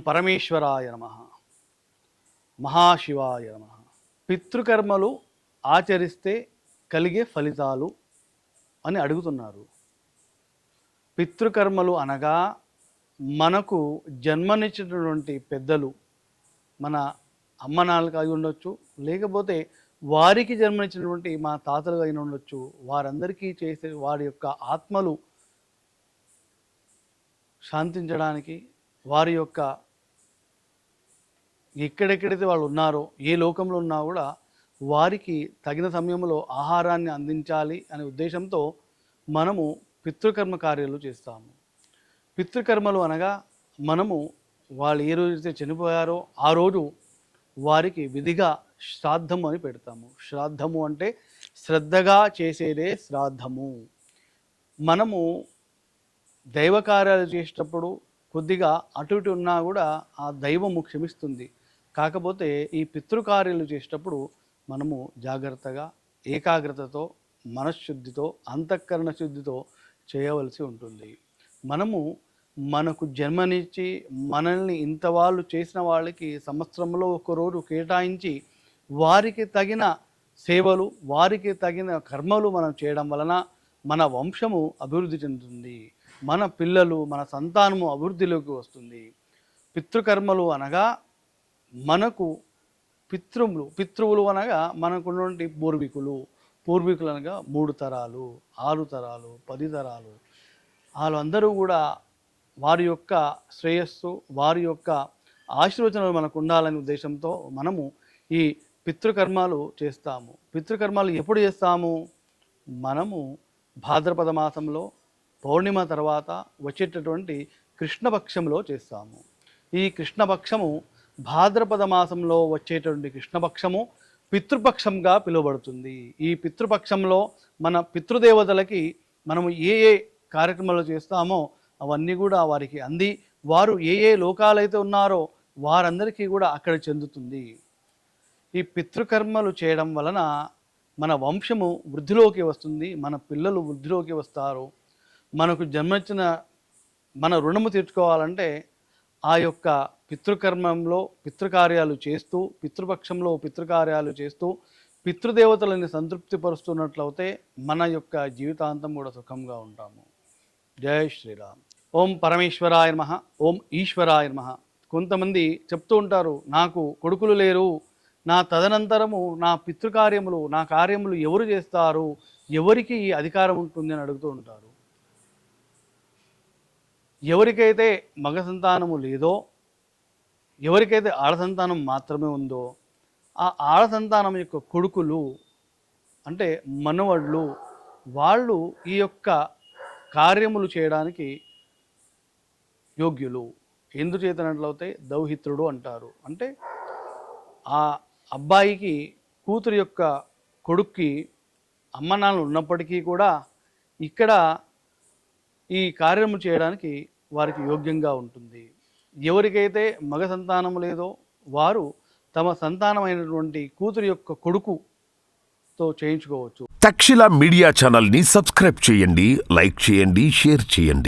పరమేశ్వరాయ నమ. మహాశివాయ నమ. పితృకర్మలు ఆచరిస్తే కలిగే ఫలితాలు అని అడుగుతున్నారు. పితృకర్మలు అనగా మనకు జన్మనిచ్చినటువంటి పెద్దలు మన అమ్మ నాన్నలకు అయి ఉండొచ్చు లేకపోతే వారికి జన్మనిచ్చినటువంటి మా తాతలు అయిన ఉండొచ్చు. వారందరికీ చేసే వారి యొక్క ఆత్మలు శాంతించడానికి వారి యొక్క ఎక్కడెక్కడైతే వాళ్ళు ఉన్నారో ఏ లోకంలో ఉన్నా కూడా వారికి తగిన సమయంలో ఆహారాన్ని అందించాలి అనే ఉద్దేశంతో మనము పితృకర్మ కార్యాలు చేస్తాము. పితృకర్మలు అనగా మనము వాళ్ళు ఏ రోజైతే చనిపోయారో ఆ రోజు వారికి విధిగా శ్రాద్ధము అని పెడతాము. శ్రాద్ధము అంటే శ్రద్ధగా చేసేదే శ్రాద్ధము. మనము దైవ కార్యాలు చేసేటప్పుడు కొద్దిగా అటు ఇటు ఉన్నా కూడా ఆ దైవము క్షమిస్తుంది కాకపోతే ఈ పితృకార్యాలు చేసేటప్పుడు మనము జాగ్రత్తగా ఏకాగ్రతతో మనశ్శుద్ధితో అంతఃకరణ శుద్ధితో చేయవలసి ఉంటుంది. మనము మనకు జన్మనిచ్చి మనల్ని ఇంత వాళ్ళు చేసిన వాళ్ళకి సంవత్సరంలో ఒక రోజు కేటాయించి వారికి తగిన సేవలు వారికి తగిన కర్మలు మనం చేయడం వలన మన వంశము అభివృద్ధి చెందుతుంది. మన పిల్లలు మన సంతానము అభివృద్ధిలోకి వస్తుంది. పితృకర్మలు అనగా మనకు పితృములు పితృవులు అనగా మనకున్నటువంటి పూర్వీకులు. పూర్వీకులు అనగా మూడు తరాలు ఆరు తరాలు పది తరాలు. వాళ్ళందరూ కూడా వారి యొక్క శ్రేయస్సు వారి యొక్క ఆశీర్వచనాలు మనకు ఉండాలనే ఉద్దేశంతో మనము ఈ పితృకర్మాలు చేస్తాము. పితృకర్మాలు ఎప్పుడు చేస్తాము? మనము భాద్రపద మాసంలో పౌర్ణిమ తర్వాత వచ్చేటటువంటి కృష్ణపక్షంలో చేస్తాము. ఈ కృష్ణపక్షము భాద్రపద మాసంలో వచ్చేటువంటి కృష్ణపక్షము పితృపక్షంగా పిలువబడుతుంది. ఈ పితృపక్షంలో మన పితృదేవతలకి మనము ఏ ఏ కార్యక్రమాలు చేస్తామో అవన్నీ కూడా వారికి అంది. వారు ఏ ఏ లోకాలైతే ఉన్నారో వారందరికీ కూడా అక్కడ చెందుతుంది. ఈ పితృకర్మలు చేయడం వలన మన వంశము వృద్ధిలోకి వస్తుంది. మన పిల్లలు వృద్ధిలోకి వస్తారు. మనకు జన్మచ్చిన మన రుణము తీర్చుకోవాలంటే ఆ యొక్క పితృకర్మంలో పితృకార్యాలు చేస్తూ పితృపక్షంలో పితృకార్యాలు చేస్తూ పితృదేవతలని సంతృప్తిపరుస్తున్నట్లయితే మన యొక్క జీవితాంతం కూడా సుఖంగా ఉంటాము. జయ శ్రీరామ్. ఓం పరమేశ్వరాయ నమ. ఓం ఈశ్వరాయ నమ. కొంతమంది చెప్తూ ఉంటారు నాకు కొడుకులు లేరు. నా తదనంతరము నా పితృకార్యములు నా కార్యములు ఎవరు చేస్తారు? ఎవరికి ఈ అధికారం ఉంటుంది? అని అడుగుతూ ఉంటారు. ఎవరికైతే మగ సంతానము లేదో ఎవరికైతే ఆడ సంతానం మాత్రమే ఉందో ఆ ఆడ సంతానం యొక్క కొడుకులు అంటే మనవళ్ళు వాళ్ళు ఈ యొక్క కార్యములు చేయడానికి యోగ్యులు. ఎందుచేతనట్లయితే దౌహిత్రుడు అంటారు. అంటే ఆ అబ్బాయికి కూతురు యొక్క కొడుక్కి అమ్మ నాన్నలు ఉన్నప్పటికీ కూడా ఇక్కడ ఈ కార్యము చేయడానికి వారికి యోగ్యంగా ఉంటుంది. ఎవరికైతే మగ సంతానం లేదో వారు తమ సంతానమైనటువంటి కూతురు యొక్క కొడుకుతో చేయించుకోవచ్చు. తక్షిల మీడియా ఛానల్ని సబ్స్క్రైబ్ చేయండి లైక్ చేయండి షేర్ చేయండి.